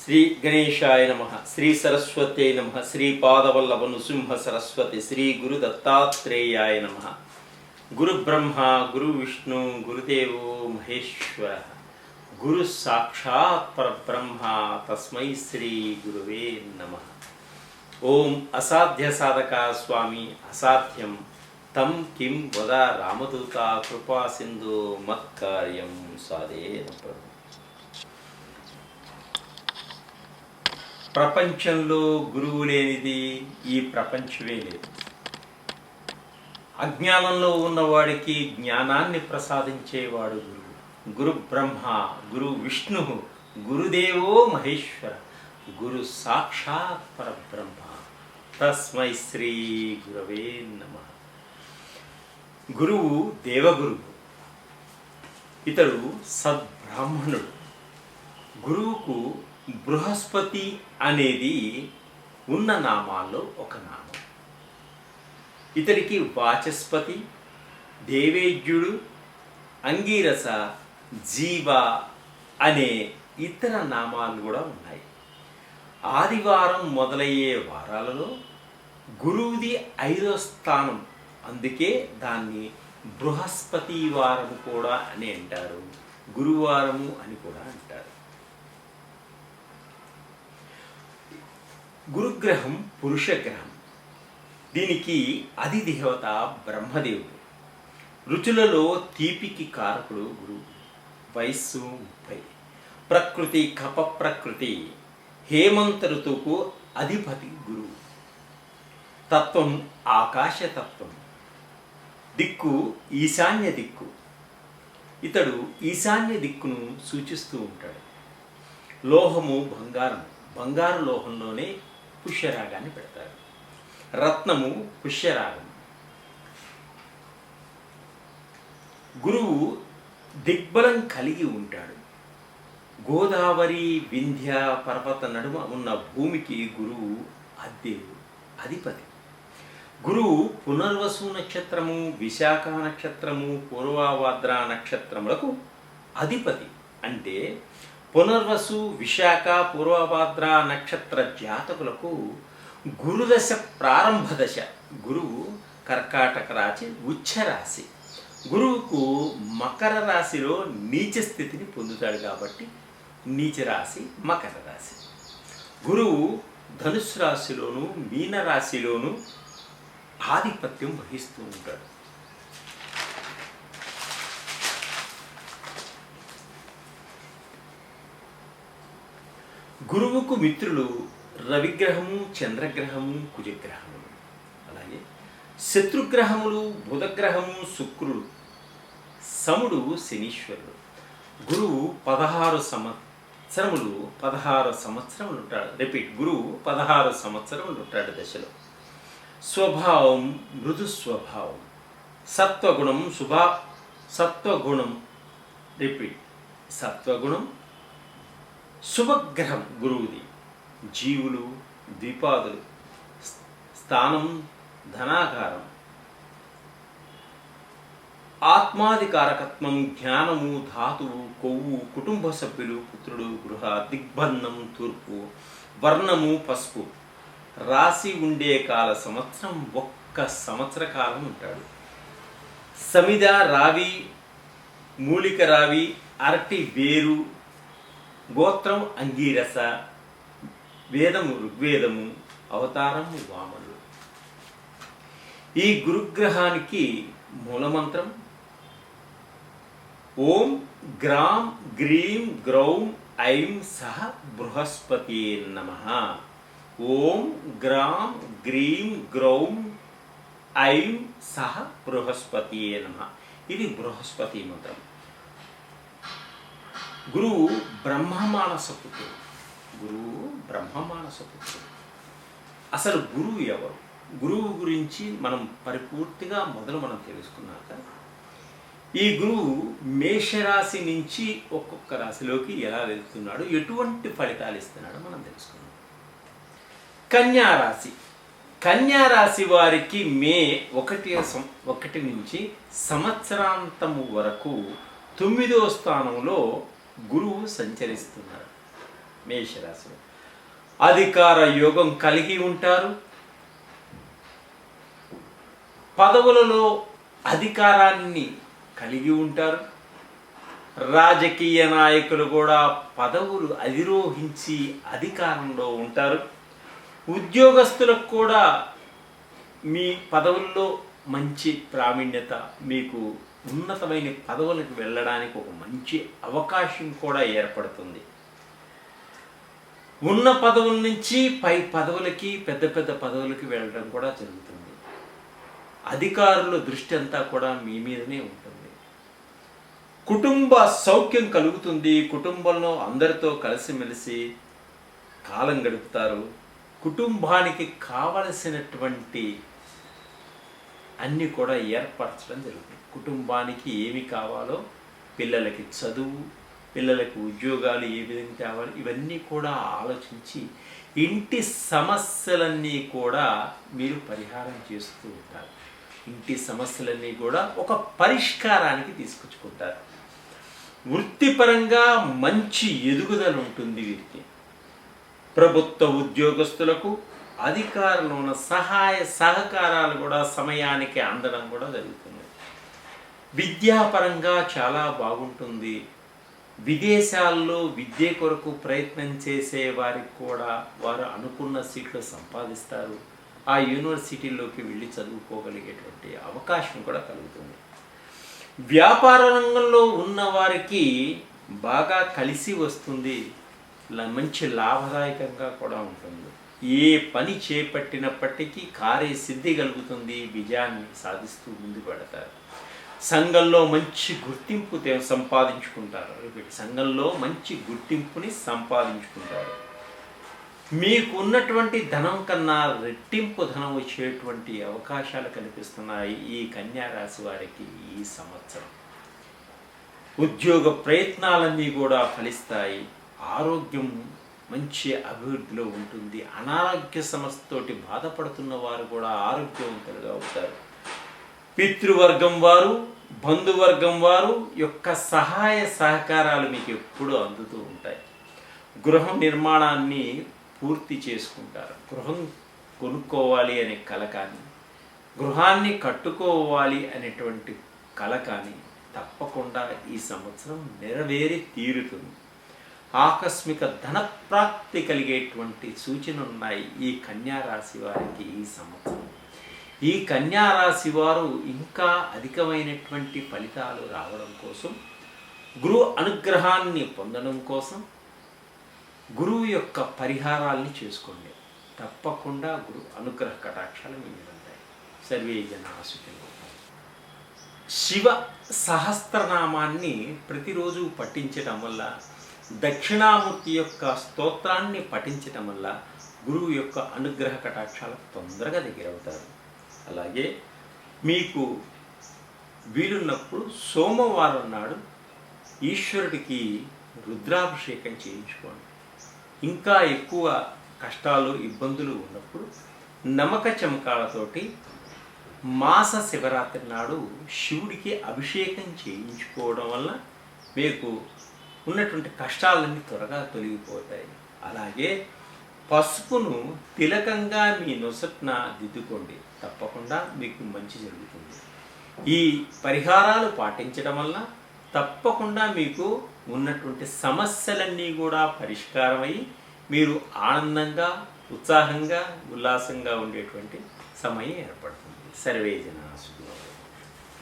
శ్రీ గణేశాయ నమ శ్రీ సరస్వతే నమ శ్రీ పాదవల్లభ నృసింహ సరస్వతి శ్రీ గురు దత్తాత్రేయాయ నమ గురు బ్రహ్మ గురు విష్ణు గురుదేవో మహేశ్వర గురు సాక్షాత్ పరబ్రహ్మ తస్మై శ్రీ గురువే నమ ఓం అసాధ్య సాధక స్వామి అసాధ్యం తం కిం వద రామదూత కృపా సింధు మత్కార్యం సాధేన ప్రపంచంలో గురువు లేనిది ఈ ప్రపంచమే లేదు. అజ్ఞానంలో ఉన్నవాడికి జ్ఞానాన్ని ప్రసాదించేవాడు గురువు. గురు బ్రహ్మ గురు విష్ణు గురుదేవో మహేశ్వర గురు సాక్షాత్ పరబ్రహ్మ. తస్మై శ్రీ గురవే నమ. గురువు దేవగురువు ఇతడు సద్బ్రాహ్మణుడు. గురువుకు బృహస్పతి అనేది ఉన్న నామాల్లో ఒక నామం. ఇతడికి వాచస్పతి దేవేద్యుడు అంగీరస జీవ అనే ఇతర నామాలు కూడా ఉన్నాయి. ఆదివారం మొదలయ్యే వారాలలో గురువుది ఐదో స్థానం. అందుకే దాన్ని బృహస్పతి వారం కూడా అని అంటారు. గురువారము అని కూడా అంటారు. గురుగ్రహం పురుషగ్రహం. దీనికి అధిదేవత బ్రహ్మదేవుడు. రుచులలో తీపికి కారకుడు గురువు వయస్సు ముప్పై. ప్రకృతి కప ప్రకృతి. హేమంత ఋతువుకు అధిపతి గురువు తత్వం ఆకాశతత్వం. దిక్కు ఈశాన్య దిక్కు. ఇతడు ఈశాన్య దిక్కును సూచిస్తూ ఉంటాడు. లోహము బంగారం. బంగారు లోహంలోనే పుష్యరాగాన్ని పెడతారు. రత్నము పుష్యరాగం. గురువు దిగ్బలం కలిగి ఉంటాడు. గోదావరి వింధ్య పర్వత నడుమ ఉన్న భూమికి గురువు అద్దెవు అధిపతి. గురువు పునర్వసు నక్షత్రము విశాఖ నక్షత్రము పూర్వాభాద్ర నక్షత్రములకు అధిపతి అంటే పునర్వసు విశాఖ పూర్వభాద్ర నక్షత్ర జాతకులకు గురుదశ ప్రారంభ దశ. గురువు కర్కాటక రాశి ఉచ్చ రాశి. గురువుకు మకర రాశిలో నీచ స్థితిని పొందుతాడు కాబట్టి నీచ రాశి మకర రాశి. గురువు ధనుసు రాశిలోను మీన రాశిలోను ఆధిపత్యం వహిస్తూ ఉంటాడు. గురువుకు మిత్రులు రవిగ్రహము చంద్రగ్రహము కుజగ్రహము. అలాగే శత్రుగ్రహములు బుధగ్రహము శుక్రుడు. సముడు శనీశ్వరుడు. గురువు పదహారు సంవత్సరములు పదహారు సంవత్సరములు ఉంటాడు. రిపీట్ గురువు పదహారు సంవత్సరములు ఉంటాడు దశలో. స్వభావం మృదు స్వభావం. సత్వగుణం శుభా సత్వగుణం. రిపీట్ సత్వగుణం శుభగ్రహం గురువుది. జీవులు ద్విపాదులు స్థానం ధనాకారం. ఆత్మాధికారకత్వం జ్ఞానము ధాతువు కొవ్వు కుటుంబ సభ్యులు పుత్రుడు గృహ దిగ్బంధం తూర్పు వర్ణము పసుపు. రాసి ఉండే కాల సంవత్సరం ఒక్క సంవత్సర కాలం ఉంటాడు. సమిద రావి మూలిక రావి అరటి వేరు గోత్రం అంగీరస వేదము ఋగ్వేదము అవతారము వామనుడు ఈ గురుగ్రహానికి మూలమంత్రం ఓం గ్రాం గ్రీం గ్రౌం ఐం సహ బృహస్పతి నమ. ఓం గ్రాం గ్రీం గ్రౌం ఐం సహ బృహస్పతి నమ. ఇది బృహస్పతి మంత్రం. గురువు బ్రహ్మమానస పుత్రుడు గురువు బ్రహ్మమానస పుత్రుడు అసలు గురువు ఎవరు? గురువు గురించి మనం పరిపూర్తిగా మొదలు మనం తెలుసుకున్నాక ఈ గురువు మేషరాశి నుంచి ఒక్కొక్క రాశిలోకి ఎలా వెళ్తున్నాడు ఎటువంటి ఫలితాలు ఇస్తున్నాడో మనం తెలుసుకున్నాం కన్యారాశి కన్యారాశి వారికి మే ఒకటి సం- ఒకటి నుంచి సంవత్సరాంతము వరకు తొమ్మిదో స్థానంలో గురువు సంచరిస్తున్నారు. మేషరాశి అధికార యోగం కలిగి ఉంటారు. పదవులలో అధికారాన్ని కలిగి ఉంటారు. రాజకీయ నాయకులు కూడా పదవులు అధిరోహించి అధికారంలో ఉంటారు. ఉద్యోగస్తులకు కూడా మీ పదవుల్లో మంచి ప్రావీణ్యత మీకు ఉన్నతమైన పదవులకు వెళ్ళడానికి ఒక మంచి అవకాశం కూడా ఏర్పడుతుంది. ఉన్న పదవుల నుంచి పై పదవులకి పెద్ద పెద్ద పదవులకి వెళ్ళడం కూడా జరుగుతుంది. అధికారుల దృష్టి అంతా కూడా మీ మీదనే ఉంటుంది. కుటుంబ సౌఖ్యం కలుగుతుంది. కుటుంబంలో అందరితో కలిసిమెలిసి కాలం గడుపుతారు. కుటుంబానికి కావలసినటువంటి అన్నీ కూడా ఏర్పరచడం జరుగుతుంది. కుటుంబానికి ఏమి కావాలో పిల్లలకి చదువు పిల్లలకు ఉద్యోగాలు ఏ విధంగా తేవాలి ఇవన్నీ కూడా ఆలోచించి ఇంటి సమస్యలన్నీ కూడా మీరు పరిహారం చేస్తూ ఉంటారు. ఇంటి సమస్యలన్నీ కూడా ఒక పరిష్కారానికి తీసుకొచ్చుకుంటారు. వృత్తిపరంగా మంచి ఎదుగుదల ఉంటుంది వీరికి. ప్రభుత్వ ఉద్యోగస్తులకు అధికారులు ఉన్న సహాయ సహకారాలు కూడా సమయానికి అందడం కూడా జరుగుతుంది. విద్యాపరంగా చాలా బాగుంటుంది. విదేశాల్లో విద్య కొరకు ప్రయత్నం చేసే వారికి కూడా వారు అనుకున్న సీట్లు సంపాదిస్తారు. ఆ యూనివర్సిటీలోకి వెళ్ళి చదువుకోగలిగేటువంటి అవకాశం కూడా కలుగుతుంది. వ్యాపార రంగంలో ఉన్న వారికి బాగా కలిసి వస్తుంది. మంచి లాభదాయకంగా కూడా ఉంటుంది. ఏ పని చేపట్టినప్పటికీ కార్య సిద్ధి కలుగుతుంది. విజయాన్ని సాధిస్తూ ముందు పెడతారు సంఘంలో మంచి గుర్తింపు తే- సంపాదించుకుంటారు. రిపీట్. సంఘంలో మంచి గుర్తింపుని సంపాదించుకుంటారు. మీకు ఉన్నటువంటి ధనం కన్నా రెట్టింపు ధనం వచ్చేటువంటి అవకాశాలు కనిపిస్తున్నాయి ఈ కన్యారాశి వారికి ఈ సంవత్సరం. ఉద్యోగ ప్రయత్నాలన్నీ కూడా ఫలిస్తాయి. ఆరోగ్యం మంచి అభివృద్ధిలో ఉంటుంది. అనారోగ్య సమస్యతోటి బాధపడుతున్న వారు కూడా ఆరోగ్యవంతులుగా అవుతారు పితృవర్గం వారు బంధువర్గం వారు యొక్క సహాయ సహకారాలు మీకు ఎప్పుడూ అందుతూ ఉంటాయి. గృహ నిర్మాణాన్ని పూర్తి చేసుకుంటారు. గృహం కొనుక్కోవాలి అనే కల కానీ గృహాన్ని కట్టుకోవాలి అనేటువంటి కల కానీ తప్పకుండా ఈ సంవత్సరం నెరవేరి తీరుతుంది. ఆకస్మిక ధన ప్రాప్తి కలిగేటువంటి సూచనలు ఉన్నాయి ఈ కన్యా రాశి వారికి ఈ సంవత్సరం. ఈ కన్యారాశి వారు ఇంకా అధికమైనటువంటి ఫలితాలు రావడం కోసం గురు అనుగ్రహాన్ని పొందడం కోసం గురువు యొక్క పరిహారాల్ని చేసుకోండి. తప్పకుండా గురు అనుగ్రహ కటాక్షాలు మీ మీద ఉంటాయి. సర్వే జన శివ సహస్రనామాన్ని ప్రతిరోజు పఠించటం వల్ల దక్షిణామూర్తి యొక్క స్తోత్రాన్ని పఠించటం వల్ల గురువు యొక్క అనుగ్రహ కటాక్షాలకు తొందరగా దగ్గరవుతారు. అలాగే మీకు వీలున్నప్పుడు సోమవారం నాడు ఈశ్వరుడికి రుద్రాభిషేకం చేయించుకోండి. ఇంకా ఎక్కువ కష్టాలు ఇబ్బందులు ఉన్నప్పుడు నమ్మక చమకాలతోటి మాస శివరాత్రి నాడు శివుడికి అభిషేకం చేయించుకోవడం వల్ల మీకు ఉన్నటువంటి కష్టాలన్నీ త్వరగా తొలగిపోతాయి. అలాగే పసుపును తిలకంగా మీ నొసట్న దిద్దుకోండి. తప్పకుండా మీకు మంచి జరుగుతుంది. ఈ పరిహారాలు పాటించడం వల్ల తప్పకుండా మీకు ఉన్నటువంటి సమస్యలన్నీ కూడా పరిష్కారమై మీరు ఆనందంగా ఉత్సాహంగా ఉల్లాసంగా ఉండేటువంటి సమయం ఏర్పడుతుంది. సర్వే జన